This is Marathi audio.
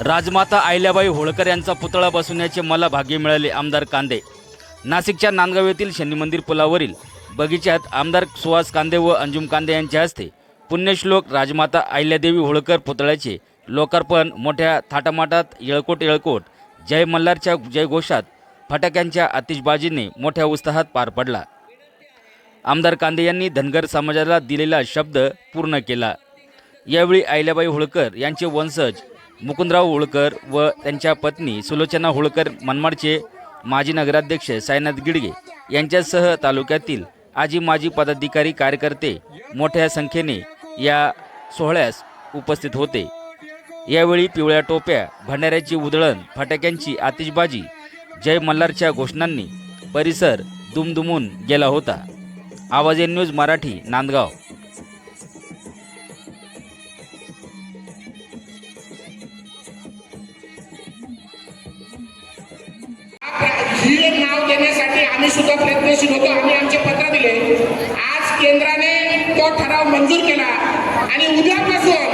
राजमाता अहिल्याबाई होळकर यांचा पुतळा बसवण्याचे मला भाग्य मिळाले आमदार कांदे. नाशिकच्या नांदगाव येथील शनी मंदिर पुलावरील बगीच्यात आमदार सुहास कांदे व अंजुम कांदे यांच्या हस्ते पुण्यश्लोक राजमाता अहिल्यादेवी होळकर पुतळ्याचे लोकार्पण मोठ्या थाटामाटात येळकोट येळकोट जय मल्हारच्या जयघोषात फटाक्यांच्या आतिषबाजीने मोठ्या उत्साहात पार पडला. आमदार कांदे यांनी धनगर समाजाला दिलेला शब्द पूर्ण केला. यावेळी अहिल्याबाई होळकर यांचे वंशज मुकुंदराव होळकर व त्यांच्या पत्नी सुलोचना होळकर मनमाडचे माजी नगराध्यक्ष साईनाथ गिडगे यांच्यासह तालुक्यातील आजी माजी पदाधिकारी कार्यकर्ते मोठ्या संख्येने या सोहळ्यास उपस्थित होते. यावेळी पिवळ्या टोप्या भंडाऱ्याची उधळण फटाक्यांची आतिषबाजी जय मल्हारच्या घोषणांनी परिसर दुमदुमून गेला होता. आवाज एन न्यूज मराठी नांदगाव. ही नाव देण्यासाठी आम्ही सुद्धा प्रयत्नशील होतो. आम्ही आमचे पत्र दिले. आज केंद्राने तो ठराव मंजूर केला. आणि उद्यापासून